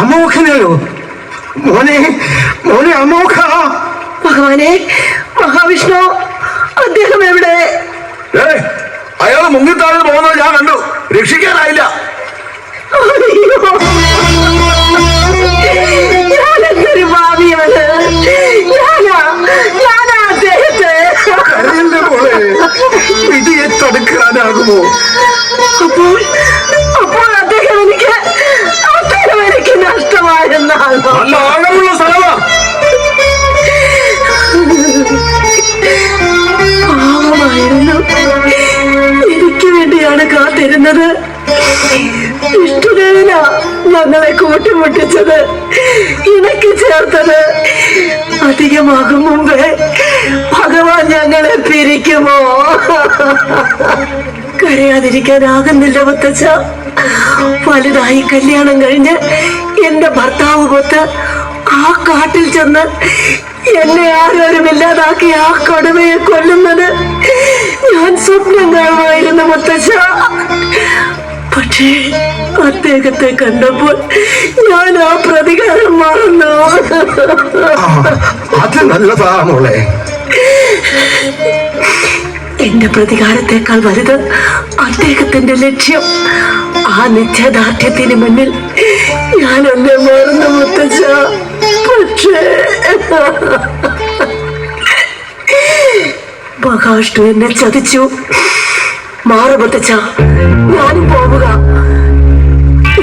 അമോഘനെയോ? മോനെ മോനെ അമോഘ. ഭഗവാനെ മഹാവിഷ്ണു അദ്ദേഹം എവിടെ? അയാൾ മുങ്ങിത്താഴെ പോകുന്നത് ഞാൻ കണ്ടു. രക്ഷിക്കാനായില്ല. ഞാനെന്തൊരു ഭാവിയാണ്? ഞാനാ ഞാനാ അദ്ദേഹത്തെ. കരയല്ലേ മോളെ വിധിയെ തടുക്കാനാകുമോ? കാത്തിരുന്നത് ഇഷ്ടദേവന ഞങ്ങളെ കൂട്ടിമുട്ടിച്ചത്. ഇണക്കി ചേർത്തത്. അധികമാകും മുമ്പേ ഭഗവാൻ ഞങ്ങളെ പിരിക്കുമോ? കരയാതിരിക്കാനാകുന്നില്ല മുത്തച്ഛ. വലുതായി കല്യാണം കഴിഞ്ഞ് എന്റെ ഭർത്താവ് കൊത്ത് ആ കാട്ടിൽ ചെന്ന് എന്നെ ആരോരുമില്ലാതാക്കി ആ കടുവയെ കൊല്ലുന്നത്. ഞാൻ സ്വപ്നം കാണുമായിരുന്നു മുത്തച്ഛ. പക്ഷേ അദ്ദേഹത്തെ കണ്ടപ്പോൾ ഞാൻ ആ പ്രതികാരം മറന്നു. അത് നല്ലതാ മോളെ. എന്റെ പ്രതികാരത്തെക്കാൾ വലുത് അദ്ദേഹത്തിന്റെ ലക്ഷ്യം. ആ നിശ്ചയദാർഢ്യത്തിന് മുന്നിൽ ഞാൻ എന്നെ മറന്നു മുത്തച്ഛ. പക്ഷേ മഹാഷ്ണു എന്നെ ചതിച്ചു. മാറു മുത്തച്ഛ ഞാനും പോവുക.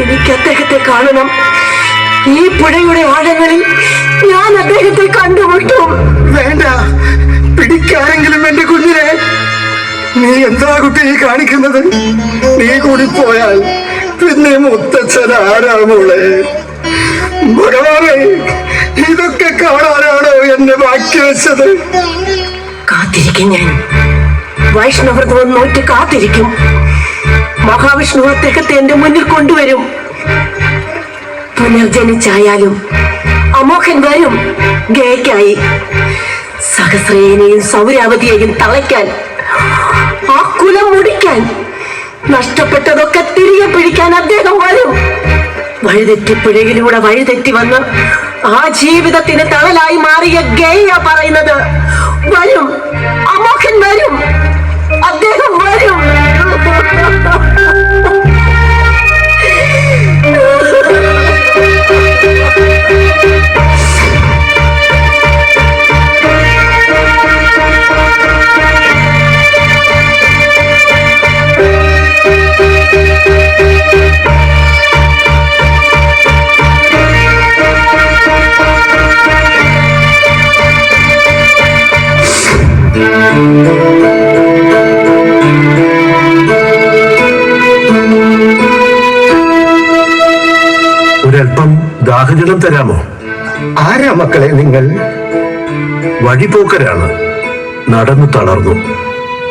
എനിക്ക് അദ്ദേഹത്തെ കാണണം. ഈ പുഴയുടെ ആഴങ്ങളിൽ ഞാൻ അദ്ദേഹത്തെ കണ്ടുമുട്ടും. വേണ്ട പിടിക്കാനെങ്കിലും എന്റെ കുഞ്ഞിനെ. നീ എന്താ കുട്ടി കാണിക്കുന്നത്? നീ കൂടി പോയാൽ പിന്നെ മുത്തച്ഛൻ ആരാമോളേ ഇതൊക്കെ കാണാനാണോ എന്നെ ബാക്കി വെച്ചത് കാത്തിരിക്കും ഞാൻ. വൈഷ്ണവ്രതം നോക്കി കാത്തിരിക്കും. മഹാവിഷ്ണു അദ്ദേഹത്തെ എന്റെ മുന്നിൽ കൊണ്ടുവരും. പുനർജനിച്ചായാലും അമോഘൻ വരും ഗേക്കായി സഹസ്രേനെയും സൗരാവതിയെയും തളയ്ക്കാൻ ആ കുലം മുടിക്കാൻ നഷ്ടപ്പെട്ടതൊക്കെ തിരികെ പിടിക്കാൻ അദ്ദേഹം വരും. വഴിതെറ്റി പുഴയിലൂടെ വഴിതെറ്റി വന്ന് ആ ജീവിതത്തിന് തണലായി മാറിയ ഗെയ പറയുന്നത് വരും അമോഹൻ വരും അദ്ദേഹം വരും. ദാഹജലം തരാമോ? ആരാ മക്കളെ നിങ്ങൾ? വഴിപോക്കരാണ്. നടന്നു തളർന്നു.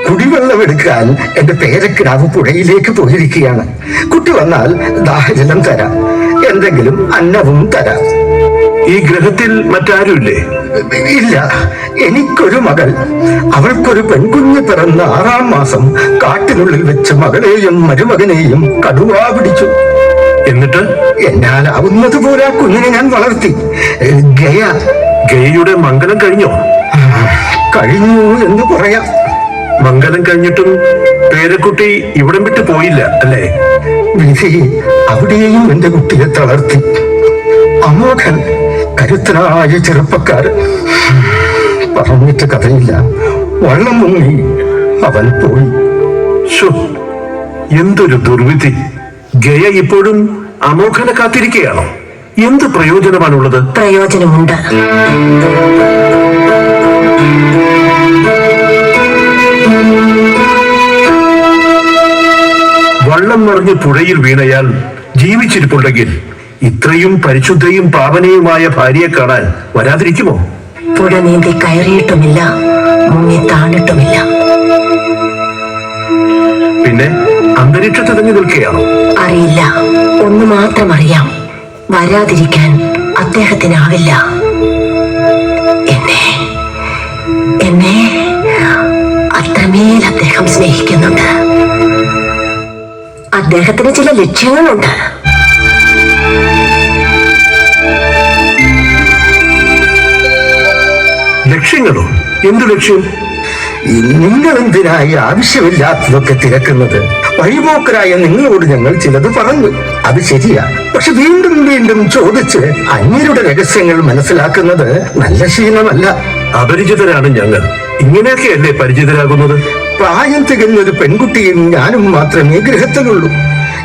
കുടിവെള്ളം എടുക്കാൻ എന്റെ പേരക്കിടാവ് പുഴയിലേക്ക് പോയിരിക്കുകയാണ്. കുട്ടി വന്നാൽ ദാഹജലം തരാം. എന്തെങ്കിലും അന്നവും തരാം. ഈ ഗ്രഹത്തിൽ മറ്റാരുമില്ലേ? ഇല്ല എനിക്കൊരു മകൾ. അവൾക്കൊരു പെൺകുഞ്ഞ് പിറന്ന ആറാം മാസം കാട്ടിനുള്ളിൽ വെച്ച് മകളെയും മരുമകനെയും കടുവാ പിടിച്ചു. എന്നിട്ട്? എന്നാലാവുന്നത് പോലെ ആ കുഞ്ഞിനെ ഞാൻ വളർത്തി. ഗയ. ഗയയുടെ മംഗലം കഴിഞ്ഞോ? കഴിഞ്ഞു എന്ന് പറയാം. മംഗലം കഴിഞ്ഞിട്ടും പേരക്കുട്ടി ഇവിടം വിട്ട് പോയില്ല അല്ലേ? വിധി അവിടെയും എന്റെ കുട്ടിയെ തളർത്തി. അമോഘൻ കരുത്തനായ ചെറുപ്പക്കാരൻ. പറഞ്ഞിട്ട് കഥയില്ല. വള്ളം മുങ്ങി അവൻ പോയി. എന്തൊരു ദുർവിധി. ഗയ ഇപ്പോഴും അമോഘനെ കാത്തിരിക്കുകയാണോ എന്ത് പ്രയോജനമാണുള്ളത്? പ്രയോജനമുണ്ട്. വള്ളം മറിഞ്ഞ് പുഴയിൽ വീണയാൽ ജീവിച്ചിരിപ്പുണ്ടെങ്കിൽ ഇത്രയും പരിശുദ്ധയും പാവനയുമായ ഭാര്യയെ കാണാൻ വരാതിരിക്കുമോ? പുഴ നീന്തി കയറിയിട്ടുമില്ല മുങ്ങി താണിട്ടുമില്ല. പിന്നെ? അന്തരീക്ഷത്തിൽ തങ്ങി നിൽക്കുകയാണോ? അറിയില്ല. ഒന്ന് മാത്രം അറിയാം. വരാതിരിക്കാൻ അദ്ദേഹത്തിനാവില്ല. എന്നെ എന്നെ അത്രമേൽ അദ്ദേഹം സ്നേഹിക്കുന്നുണ്ട്. അദ്ദേഹത്തിന് ചില ലക്ഷ്യങ്ങളുണ്ട്. ലക്ഷ്യങ്ങളോ? എന്തു ലക്ഷ്യം? നിങ്ങൾ എന്തിനായി ആവശ്യമില്ലാത്തതൊക്കെ തിരക്കുന്നത്? വഴിപോക്കരായ നിങ്ങളോട് ഞങ്ങൾ ചിലത് പറഞ്ഞു. അത് ശരിയാ. പക്ഷെ വീണ്ടും വീണ്ടും ചോദിച്ച് അന്യരുടെ രഹസ്യങ്ങൾ മനസ്സിലാക്കുന്നത് നല്ല ശീലമല്ല. അപരിചിതരാണ് ഞങ്ങൾ. ഇങ്ങനെയൊക്കെയല്ലേ പരിചിതരാകുന്നത്? പ്രായം തികഞ്ഞ ഒരു പെൺകുട്ടിയും ഞാനും മാത്രമേ ഗൃഹത്തിലുള്ളൂ.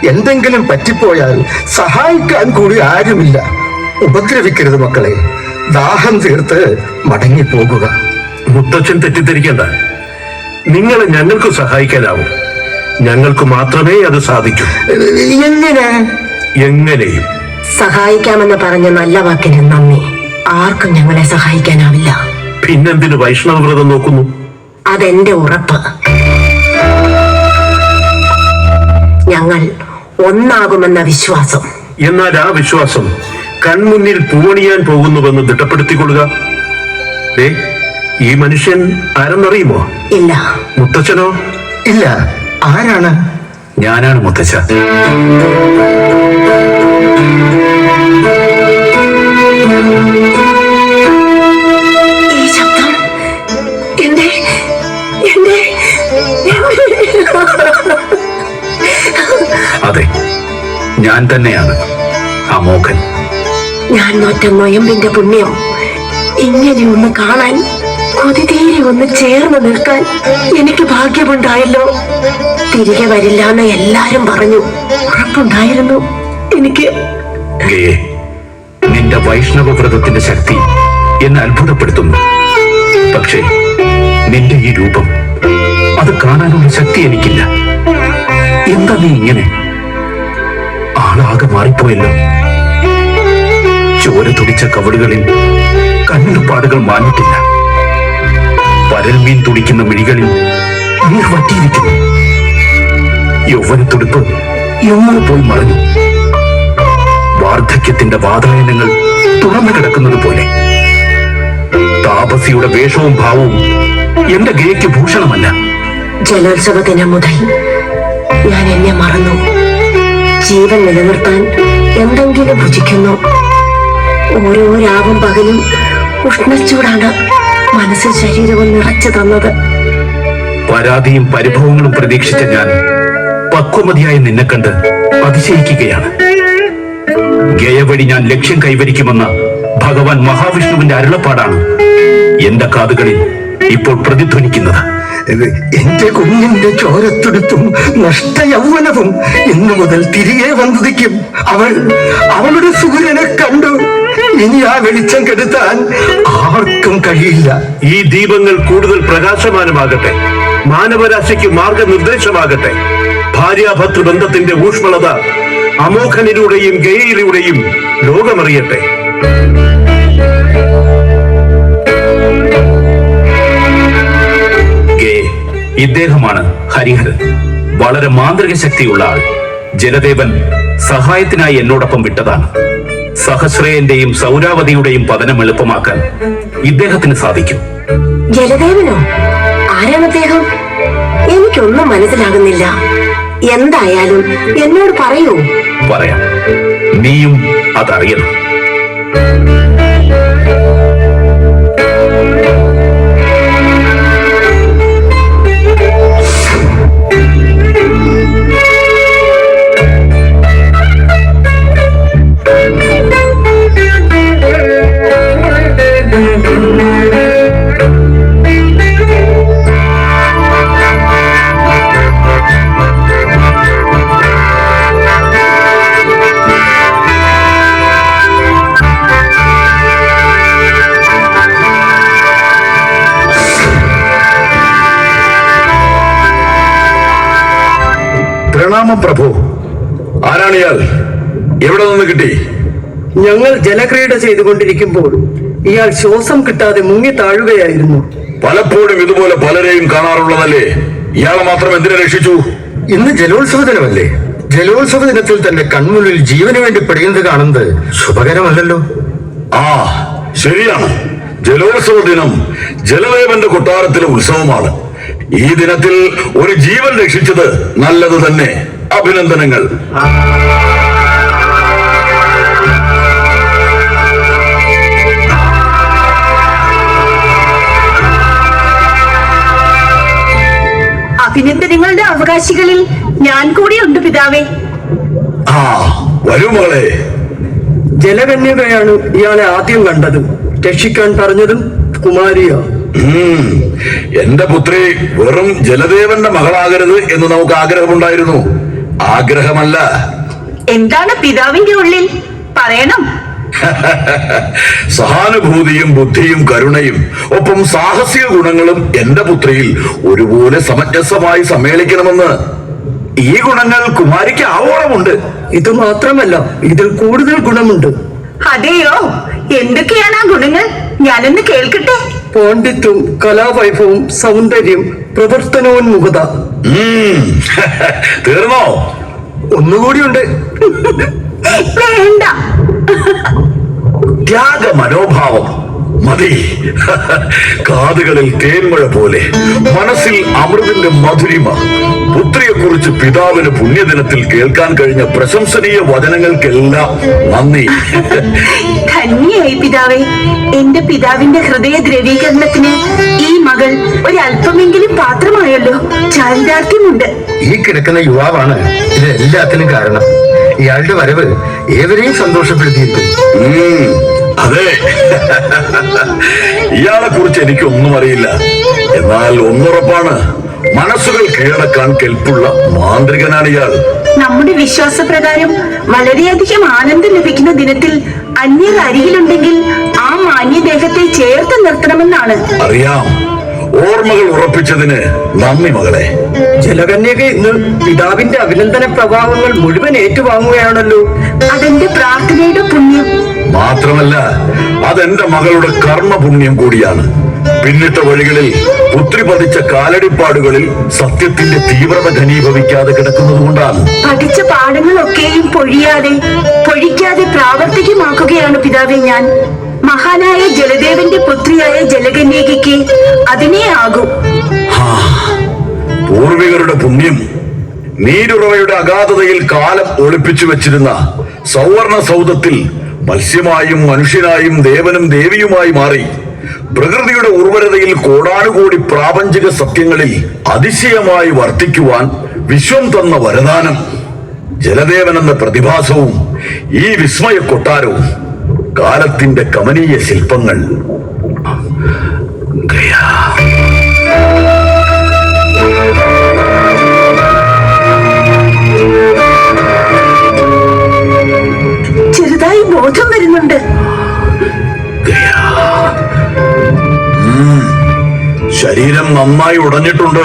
എന്തെങ്കിലും പറ്റിപ്പോയാൽ സഹായിക്കാൻ കൂടി ആരുമില്ല. ഉപദ്രവിക്കരുത് മക്കളെ. ദാഹം തീർത്ത് മടങ്ങിപ്പോകുക. മുത്തച്ഛൻ തെറ്റിദ്ധരിക്കേണ്ട. നിങ്ങളെ ഞങ്ങൾക്ക് സഹായിക്കാനാവും. ഞങ്ങൾക്ക് മാത്രമേ അത് സാധിക്കൂ. എങ്ങനെ? എങ്ങനെയും സഹായിക്കാമെന്ന് പറഞ്ഞ നല്ല വാക്കിന് നന്ദി. ആർക്കും ഞങ്ങളെ സഹായിക്കാനാവില്ല. പിന്നെന്തിന് വൈഷ്ണവ വ്രതം നോക്കുന്നു? അതെന്റെ ഉറപ്പ്. ഞങ്ങൾ ഒന്നാകുമെന്ന വിശ്വാസം. എന്നാൽ ആ വിശ്വാസം കൺമുന്നിൽ പൂണിയാൻ പോകുന്നുവെന്ന് ദിട്ടപ്പെടുത്തിക്കൊള്ളുക ഈ മനുഷ്യൻ ആരെന്നറിയുമോ? ഇല്ല. മുത്തച്ഛനോ? ഇല്ല. ആരാണ്? ഞാനാണ് മുത്തച്ഛ ഈ ശബ്ദം എന്റെ എന്റെ അതെ ഞാൻ തന്നെയാണ് അമോഘൻ ഞാൻ നോറ്റ നൊയമ്പിന്റെ പുണ്യം ഇങ്ങനെയൊന്ന് കാണാൻ കൊതിതീരെ ഒന്ന് ചേർന്ന് നിൽക്കാൻ എനിക്ക് ഭാഗ്യമുണ്ടായല്ലോ. തിരികെ വരില്ല എന്ന് എല്ലാരും പറഞ്ഞു. ഉറപ്പുണ്ടായിരുന്നു. എനിക്ക് നിന്റെ വൈഷ്ണവ വ്രതത്തിന്റെ ശക്തി എന്നെ അത്ഭുതപ്പെടുത്തുന്നു. പക്ഷേ നിന്റെ ഈ രൂപം അത് കാണാനുള്ള ശക്തി എനിക്കില്ല. എന്താ നീ ഇങ്ങനെ? ആളാകെ മാറിപ്പോയല്ലോ. ചോര തുടിച്ച കവടുകളിൽ കണ്ണുപാടുകൾ മാഞ്ഞിട്ടില്ല. പരൽമീൻ തുടിക്കുന്ന മിഴികളിൽ നീർ വറ്റിയിരിക്കുന്നു യൗവനത്തുടുപ്പ് എങ്ങനെ പോയി മറഞ്ഞു. വാർദ്ധക്യത്തിന്റെ വാതായനങ്ങൾ തുറന്നു കിടക്കുന്നത് പോലെ. താപസിയുടെ വേഷവും ഭാവവും എന്റെ ഗേക്ക് ഭൂഷണമല്ല. ജലോത്സവ ദിനം മുതൽ ഞാൻ എന്നെ മറന്നു. ജീവൻ നിലനിർത്താൻ എന്തെങ്കിലും ഭുജിക്കുന്നു. ഓരോ രാവും പകലും ഉഷ്ണച്ചൂടാണ് മനസ്സും ശരീരവും നിറച്ചു തന്നത്. പരാതിയും പരിഭവങ്ങളും പ്രതീക്ഷിച്ച ഞാൻ പക്വമതിയായി നിന്നെ കണ്ട് അതിശയിക്കുകയാണ്. ഗയവഴി ഞാൻ ലക്ഷ്യം കൈവരിക്കുമെന്ന ഭഗവാൻ മഹാവിഷ്ണുവിന്റെ അരുളപ്പാടാണ് എന്റെ കാതുകളിൽ ഇപ്പോൾ പ്രതിധ്വനിക്കുന്നത്. എന്റെ കുഞ്ഞിന്റെ ചോരത്തുടുത്തും നഷ്ട യൗവനവും ഇന്നു മുതൽ തിരികെ വന്നതിക്കും അവൾ അവളുടെ സൂര്യനെ കണ്ടു. ഇനി ആ വെളിച്ചം കെടുത്താൻ ആർക്കും കഴിയില്ല. ഈ ദീപങ്ങൾ കൂടുതൽ പ്രകാശമാനമാകട്ടെ. മാനവരാശിക്ക് മാർഗനിർദ്ദേശമാകട്ടെ. ഭാര്യാഭർത്തൃ ബന്ധത്തിന്റെ ഊഷ്മളത അമോഘനിലൂടെയും ഗയയിലൂടെയും ലോകമറിയട്ടെ. ഇദ്ദേഹമാണ് ഹരിഹരൻ. വളരെ മാന്ത്രിക ശക്തിയുള്ള ആൾ. ജലദേവൻ സഹായത്തിനായി എന്നോടൊപ്പം വിട്ടതാണ്. സഹശ്രയന്റെയും സൗരാവതിയുടെയും പതനം എളുപ്പമാക്കാൻ ഇദ്ദേഹത്തിന് സാധിക്കും. ജലദേവനോ? ആരാണ് അദ്ദേഹം? എനിക്കൊന്നും മനസ്സിലാകുന്നില്ല. എന്തായാലും എന്നോട് പറയൂ. പറയാം. നീയും അതറിയണം. പ്രഭു. ആരാണ് ഇയാൾ? എവിടെ നിന്ന് കിട്ടി? ഞങ്ങൾ ജലക്രീഡ ചെയ്തുകൊണ്ടിരിക്കുമ്പോൾ ഇയാൾ ശ്വാസം കിട്ടാതെ മുങ്ങി താഴുകയായിരുന്നു. പലപ്പോഴും ഇതുപോലെ പലരെയും കാണാറുള്ളതല്ലേ? ഇയാളെ മാത്രം എന്തിനെ രക്ഷിച്ചു? ഇന്ന് ജലോത്സവ ദിനമല്ലേ? ജലോത്സവ ദിനത്തിൽ തന്നെ കൺമുന്നിൽ ജീവന് വേണ്ടി പെടുന്നത് കാണുന്നത് ശുഭകരമല്ലല്ലോ. ആ ശരിയാണ്. ജലോത്സവ ദിനം ജലദേവന്റെ കൊട്ടാരത്തിലെ ഉത്സവമാണ്. ഈ ദിനത്തിൽ ഒരു ജീവൻ രക്ഷിച്ചത് നല്ലത് തന്നെ. അഭിനന്ദനങ്ങൾ. അഭിനന്ദനങ്ങളുടെ അവകാശികളിൽ ഞാൻ കൂടിയുണ്ട് പിതാവേ. ആ വരൂ മോളെ ജലകന്യകയാണ് ഇയാളെ ആദ്യം കണ്ടതും. രക്ഷിക്കാൻ പറഞ്ഞതും കുമാരിയ. എന്റെ പുത്രി വെറും ജലദേവന്റെ മകളാകരുത് എന്ന് നമുക്ക് ആഗ്രഹമുണ്ടായിരുന്നു. ആഗ്രഹമല്ല. എന്താണ് പിതാവിന്റെ ഉള്ളിൽ? പറയണം. സഹാനുഭൂതിയും ബുദ്ധിയും കരുണയും ഒപ്പം സാഹസിക ഗുണങ്ങളും എന്റെ പുത്രിയിൽ ഒരുപോലെ സമഞ്ജസമായി സമ്മേളിക്കണമെന്ന് ഈ ഗുണങ്ങൾ കുമാരിക്ക് ആവോളമുണ്ട്. ഇത് മാത്രമല്ല ഇതിൽ കൂടുതൽ ഗുണമുണ്ട്. അതെയോ? എന്തൊക്കെയാണ് ആ ഗുണങ്ങൾ? ഞാനൊന്ന് കേൾക്കട്ടെ. പാണ്ഡിത്യം കലാവൈഭവം സൗന്ദര്യം പ്രവർത്തനോന്മുഖത. തീർന്നോ? ഒന്നുകൂടിയുണ്ട്. വേണ്ട. ത്യാഗ മനോഭാവം മതി. കാതുകളിൽ തേന്മഴ പോലെ മനസ്സിൽ അമൃതിന്റെ മധുരിമ. പുത്രിയെ കുറിച്ച് പിതാവിന് പുണ്യദിനത്തിൽ കേൾക്കാൻ കഴിഞ്ഞ പ്രശംസനീയ വചനങ്ങൾക്കെല്ലാം നന്ദി. ധന്യായി പിതാവേ. എന്റെ പിതാവിന്റെ ഹൃദയ ദ്രവീകരണത്തിന് ഈ മകൾ ഒരല്പമെങ്കിലും പാത്രമായല്ലോ. ചാരിതാർത്ഥ്യമുണ്ട്. ഈ കിടക്കുന്ന യുവാവാണ് ഇത് എല്ലാത്തിനും കാരണം. ഇയാളുടെ വരവ് ഏവരെയും സന്തോഷപ്പെടുത്തിയിരിക്കുന്നു. അതെ. ഇയാളെ കുറിച്ച് എനിക്കൊന്നും അറിയില്ല. എന്നാൽ ഒന്നുറപ്പാണ് മനസ്സുകൾ കീഴടക്കാൻ കെൽപ്പുള്ള മാന്ത്രികനാണ് ഇയാൾ. നമ്മുടെ വിശ്വാസപ്രകാരം വളരെയധികം ആനന്ദം ലഭിക്കുന്ന ദിനത്തിൽ അന്യർ അരികിലുണ്ടെങ്കിൽ ആ മാന്യദേഹത്തെ ചേർത്ത് നിർത്തണമെന്നാണ്. അറിയാം. ഓർമ്മകൾ ഉറപ്പിച്ചതിന് നന്ദി മകളെ. ജലകന്യക ഇന്ന് പിതാവിന്റെ അഭിനന്ദന പ്രഭാവങ്ങൾ മുഴുവൻ ഏറ്റുവാങ്ങുകയാണല്ലോ. അതെന്റെ പ്രാർത്ഥനയുടെ പുണ്യം. മാത്രമല്ല അതെന്റെ മകളുടെ കർമ്മ പുണ്യം കൂടിയാണ്. പിന്നിട്ട വഴികളിൽ പുത്രി പതിച്ച കാലടിപ്പാടുകളിൽ സത്യത്തിന്റെ തീവ്രത ഘനീഭവിക്കാതെ കിടക്കുന്നത് കൊണ്ടാണ്. പഠിച്ച പാഠങ്ങളൊക്കെയും പൊഴിയാതെ പൊഴിക്കാതെ പ്രാവർത്തികമാക്കുകയാണ് പിതാവെ ഞാൻ. മഹാനായ ജലദേവന്റെ പുത്രിയായ ജലകന്യകയ്ക്ക് അതിനേ ആകും. പൂർവികരുടെ പുണ്യം. നീരുറവയുടെ അഗാധതയിൽ കാലം ഒളിപ്പിച്ചു വെച്ചിരുന്ന സൗവർണ സൗദത്തിൽ മത്സ്യമായും മനുഷ്യനായും ദേവനും ദേവിയുമായി മാറി പ്രകൃതിയുടെ ഉർവരതയിൽ കോടാനുകോടി പ്രാപഞ്ചിക സത്യങ്ങളിൽ അതിശയമായി വർത്തിക്കുവാൻ വിശ്വം തന്ന വരദാനം. ജലദേവൻ എന്ന പ്രതിഭാസവും ഈ വിസ്മയ കൊട്ടാരവും കാലത്തിന്റെ കമനീയ ശില്പങ്ങൾ. ഗയാ. ചെറുതായി ബോധം വരുന്നുണ്ട്. ശരീരം നന്നായി ഉടഞ്ഞിട്ടുണ്ട്.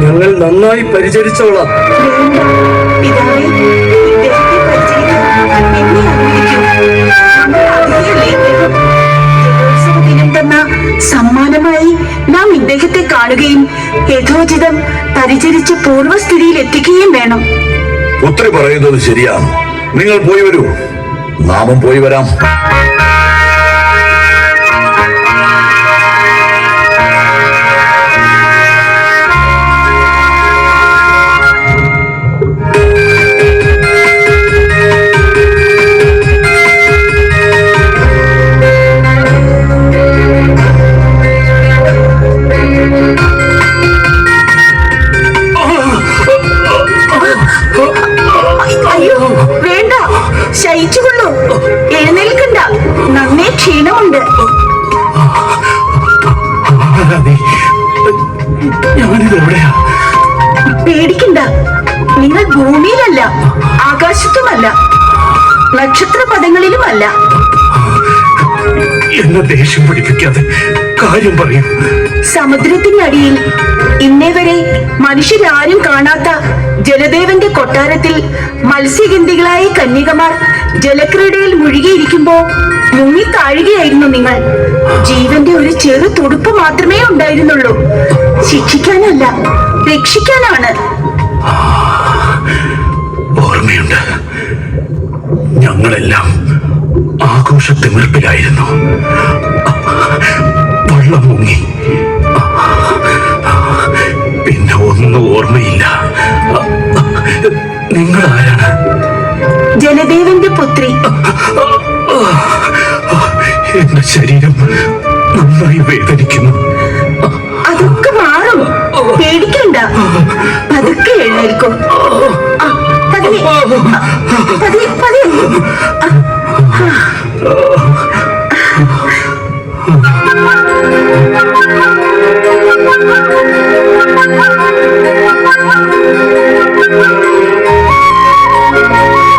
ഞങ്ങൾ നന്നായി പരിചരിച്ചോളാം. സമ്മാനമായി നാം ഇദ്ദേഹത്തെ കാണുകയും യഥോചിതം പരിചരിച്ച് പൂർവസ്ഥിതിയിൽ എത്തിക്കുകയും വേണം. പുത്രി പറയുന്നത് ശരിയാണ്. നിങ്ങൾ പോയി വരൂ. നാമും പോയി വരാം. നക്ഷത്ര പദങ്ങളിലുമല്ല എന്നെ ദേഷ്യം പിടിപ്പിക്കാതെ കാര്യം പറയും. സമുദ്രത്തിനടിയിൽ ഇന്നേ വരെ മനുഷ്യരാരും കാണാത്ത ജലദേവന്റെ കൊട്ടാരത്തിൽ മത്സ്യഗന്ധികളായ കന്യകമാർ ജലക്രീഡയിൽ മുഴുകിയിരിക്കുമ്പോ മുങ്ങി താഴുകയായിരുന്നു നിങ്ങൾ. ജീവന്റെ ഒരു ചെറു തുടുപ്പ് മാത്രമേ ഉണ്ടായിരുന്നുള്ളൂ. ശിക്ഷിക്കാനല്ല രക്ഷിക്കാനാണ്. ഓർമ്മയുണ്ട്. ഞങ്ങളെല്ലാം ആഘോഷ തിമിർപ്പിലായിരുന്നു വള്ളം മുങ്ങി. പിന്നെ ഒന്നും ഓർമ്മയില്ല. നിങ്ങൾ ആരാണ് ജലദേവന്റെ പുത്രി. എന്റെ ശരീരം നന്നായി വേദനിക്കുന്നു. അതൊക്കെ മാറും. പേടിക്കണ്ട. അതൊക്കെ എഴുന്നേൽക്കും. 弟，大弟，大弟，大弟，啊啊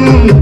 Yeah.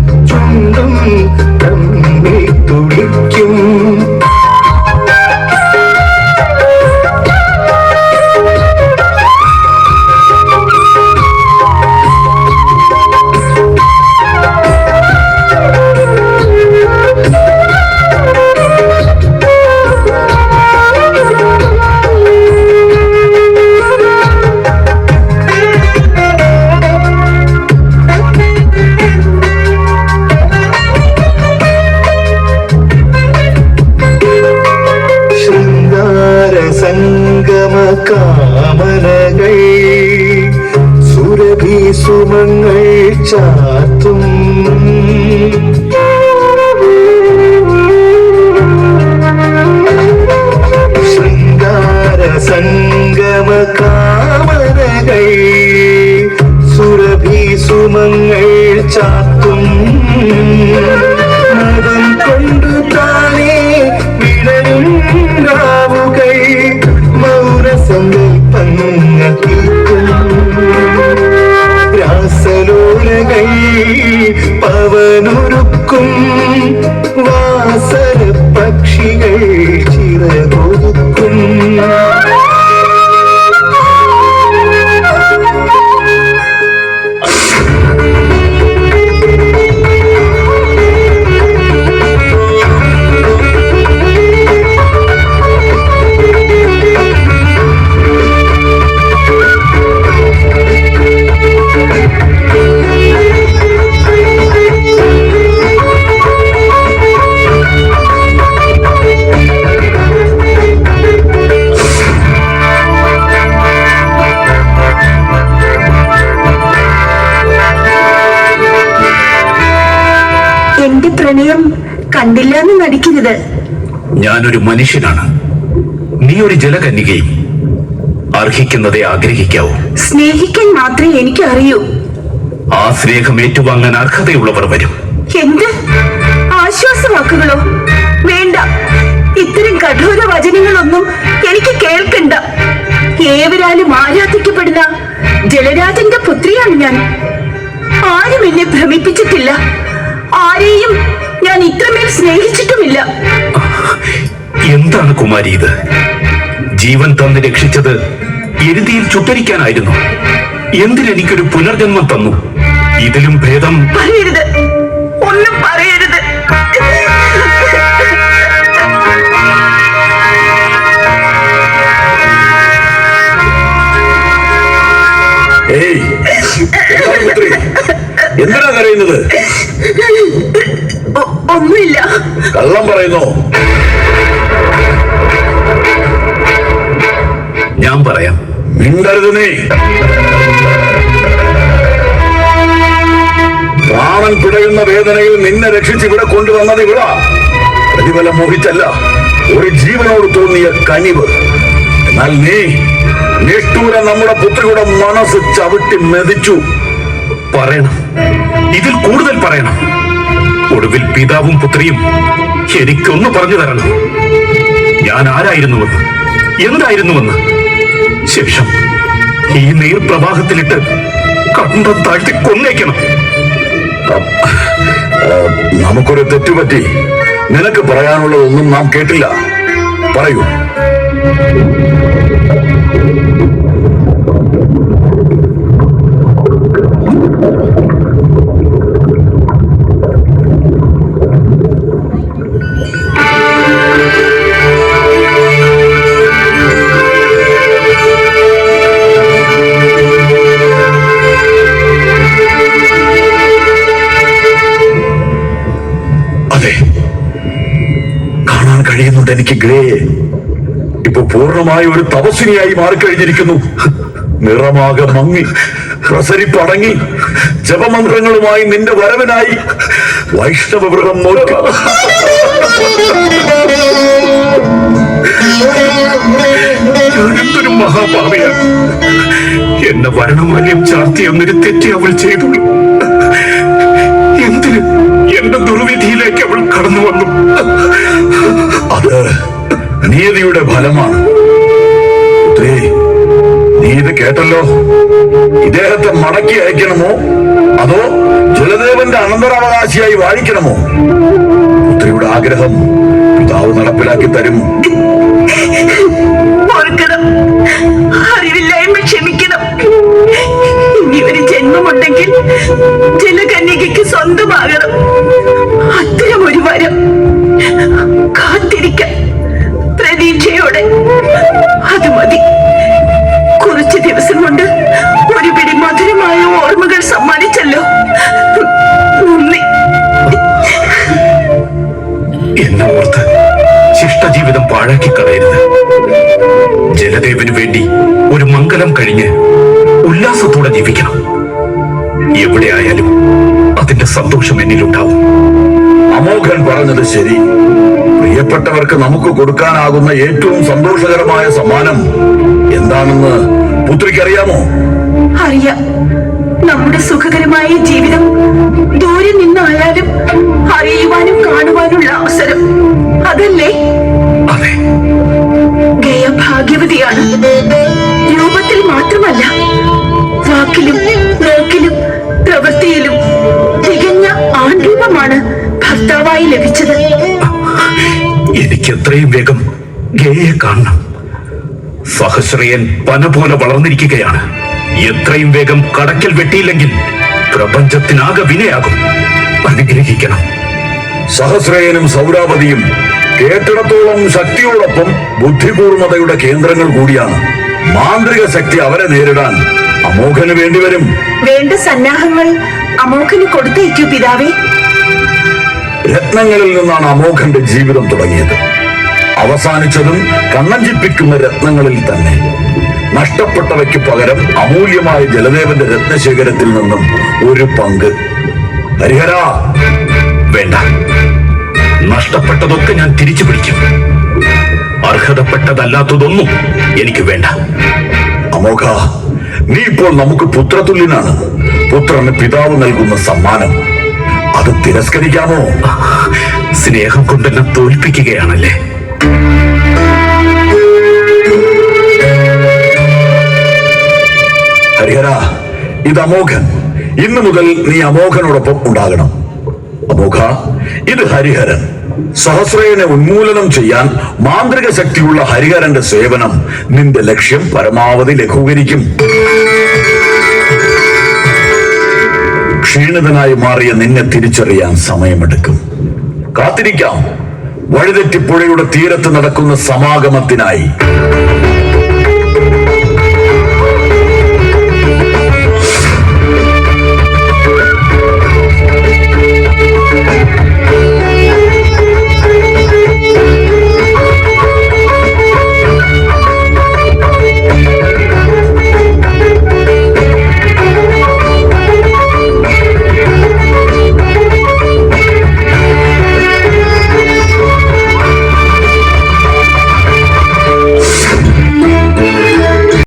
sun. ഞാനൊരു മനുഷ്യനാണ്. നീ ഒരു ജലകന്യകയും അർഹിക്കുന്നതേ ആഗ്രഹിക്കാവൂ. സ്നേഹിക്കാൻ മാത്രമേ എനിക്ക് അറിയൂ ആ സ്നേഹം ഏറ്റുവാങ്ങാൻ അർഹതയുള്ളവർ വരും. എന്ത്? ആശ്വാസവാക്കുകളോ? വേണ്ട. ഇത്തരം കഠോര വചനങ്ങളൊന്നും എനിക്ക് കേൾക്കണ്ട. ഏവരാലും ആരാധിക്കപ്പെടുന്ന ജലരാജന്റെ പുത്രിയാണ് ഞാൻ. ആരും എന്നെ ഭ്രമിപ്പിച്ചിട്ടില്ല. ആരെയും ഞാൻ ഇത്രമേൽ സ്നേഹിച്ചിട്ടുമില്ല. എന്താണ് കുമാരി ഇത്? ജീവൻ തന്ന് രക്ഷിച്ചത് എരുതിയിൽ ചുട്ടരിക്കാനായിരുന്നു. എന്തിനെനിക്കൊരു പുനർജന്മം തന്നു? ഇതിലും ഭേദം? പറയരുത്. ഒന്നും പറയരുത്. ഏയ് എന്തിനാ കരയുന്നത്? ഒന്നുമില്ല. കള്ളം പറയുന്നോ? ഞാൻ പറയാം. മിണ്ടരുത് നീ. പ്രാണൻ പിടയുന്ന വേദനയിൽ നിന്നെ രക്ഷിച്ച് ഇവിടെ കൊണ്ടുവന്നത് ഇവിടെ. പ്രതിഫലം മോഹിച്ചല്ല. ഒരു ജീവനോട് തോന്നിയ കനിവ്. എന്നാൽ നീ നിഷ്ഠൂര നമ്മുടെ പുത്രിയുടെ മനസ്സ് ചവിട്ടി മെതിച്ചു. പറയണം. ഇതിൽ കൂടുതൽ പറയണം. ഒടുവിൽ പിതാവും പുത്രിയും എനിക്കൊന്ന് പറഞ്ഞു തരണം. ഞാൻ ആരായിരുന്നുവെന്ന്? എന്തായിരുന്നുവെന്ന്? ശേഷം ഈ നീർപ്രവാഹത്തിലിട്ട് കണ്ടം താഴ്ത്തി കൊന്നേക്കണം. നമുക്കൊരു തെറ്റുപറ്റി. നിനക്ക് പറയാനുള്ളതൊന്നും നാം കേട്ടില്ല. പറയൂ. കഴിയുന്നുണ്ട് എനിക്ക് ഗ്രേയെ ഇപ്പൊ പൂർണമായ ഒരു തപസ്വിനിയായി മാറിക്കഴിഞ്ഞിരിക്കുന്നു. നിറമാകെ മങ്ങി പ്രസരിപ്പടങ്ങി ജപമന്ത്രങ്ങളുമായി നിന്റെ വരവനായി വൈഷ്ണവവൃഹം നോക്ക ഞാനെന്തൊരു എന്നെ വരണമാല്യം ചാർത്തി എന്നൊരു തെറ്റി അവൾ ചെയ്തു. എന്തിന് എന്റെ ദുർവിധിയിലേക്ക് അവൾ കടന്നു വന്നു? നീതിയുടെ ഫലമാണ്. പുത്രി നീ ഇത് കേട്ടല്ലോ? ഇദ്ദേഹത്തെ മടക്കി അയക്കണമോ? അതോ ജലദേവന്റെ അനന്തരാവകാശിയായി വാഴിക്കണമോ? പുത്രിയുടെ ആഗ്രഹം പിതാവ് നടപ്പിലാക്കി തരും. അറിവില്ലായ്മ ക്ഷമിക്കണം. ഇനി ഒരു ജന്മമുണ്ടെങ്കിൽ ജലകന്യകയ്ക്ക് സ്വന്തമാകണം. അത്തരം ഒരു വരം. കാത്തിരിക്കാം പ്രതീക്ഷയോടെ. അത് മതി. കുറച്ച് ദിവസം കൊണ്ട് ഒരു പിടി മധുരമായ ഓർമ്മകൾ സമ്മാനിച്ചല്ലോ. നന്ദി. എന്നെ ഓർത്ത് ശിഷ്ടജീവിതം പാഴാക്കി കളയരുത്. ജലദേവന് വേണ്ടി ഒരു മംഗലം കഴിഞ്ഞ് ഉല്ലാസത്തോടെ ജീവിക്കണം. എവിടെയായാലും അതിന്റെ സന്തോഷം എന്നിലുണ്ടാവും. അമോഘൻ പറഞ്ഞത് ശരി. പ്രിയപ്പെട്ടവർക്ക് നമുക്ക് കൊടുക്കാനാകുന്ന ഏറ്റവും സന്തോഷകരമായ സമ്മാനം എന്താണെന്ന് പുത്രിക്കറിയാമോ? അറിയാം. നമ്മുടെ സുഖകരമായ ജീവിതം ദൂരെ നിന്നായാലും അറിയുവാനും കാണുവാനുള്ള അവസരം. അതല്ലേ? അതെ. ഗയ ഭാഗ്യവതിയാണ് രൂപത്തിൽ മാത്രമല്ല വാക്കിലും നോക്കിലും പ്രവൃത്തിയിലും തികഞ്ഞ ആൺരൂപമാണ് ഭർത്താവായി ലഭിച്ചത്. എനിക്ക് എത്രയും വേഗം ഗേയെ കാണണം. സഹസ്രയൻ പന പോലെ വളർന്നിരിക്കുകയാണ്. എത്രയും വേഗം കടക്കൽ വെട്ടിയില്ലെങ്കിൽ പ്രപഞ്ചത്തിനാകെ വിനയാകും. അനുഗ്രഹിക്കണം. സഹസ്രയനും സൗരാവതിയും കേട്ടിടത്തോളം ശക്തിയോടൊപ്പം ബുദ്ധിപൂർണതയുടെ കേന്ദ്രങ്ങൾ കൂടിയാണ്. മാന്ത്രിക ശക്തി അവരെ നേരിടാൻ അമോഘന് വേണ്ടിവരും വേണ്ട സന്നാഹങ്ങൾ അമോഘന് കൊടുത്തേക്കു പിതാവേ. രത്നങ്ങളിൽ നിന്നാണ് അമോഘന്റെ ജീവിതം തുടങ്ങിയത്. അവസാനിച്ചതും കണ്ണഞ്ചിപ്പിക്കുന്ന രത്നങ്ങളിൽ തന്നെ. നഷ്ടപ്പെട്ടവയ്ക്ക് പകരം അമൂല്യമായ ജലദേവന്റെ രത്നശേഖരത്തിൽ നിന്നും ഒരു പങ്ക്. ഹരിഹര വേണ്ട. നഷ്ടപ്പെട്ടതൊക്കെ ഞാൻ തിരിച്ചു പിടിക്കും. അർഹതപ്പെട്ടതല്ലാത്തതൊന്നും എനിക്ക് വേണ്ട. അമോഘ നീ ഇപ്പോൾ നമുക്ക് പുത്രതുല്യനാണ്. പുത്രന് പിതാവ് നൽകുന്ന സമ്മാനം. അത് തിരസ്കരിക്കാമോ? സ്നേഹം കൊണ്ടെന്നെ തോൽപ്പിക്കുകയാണല്ലേ? ഹരിഹര ഇത് അമോഘൻ. ഇന്നു മുതൽ നീ അമോഘനോടൊപ്പം ഉണ്ടാകണം. അമോഘ ഇത് ഹരിഹരൻ. സഹസ്രയനെ ഉന്മൂലനം ചെയ്യാൻ മാന്ത്രിക ശക്തിയുള്ള ഹരിഹരന്റെ സേവനം നിന്റെ ലക്ഷ്യം പരമാവധി ലഘൂകരിക്കും. ക്ഷീണിതനായി മാറിയ നിന്നെ തിരിച്ചറിയാൻ സമയമെടുക്കും. കാത്തിരിക്കാം. വഴിതെറ്റിപ്പുഴയുടെ തീരത്ത് നടക്കുന്ന സമാഗമത്തിനായി.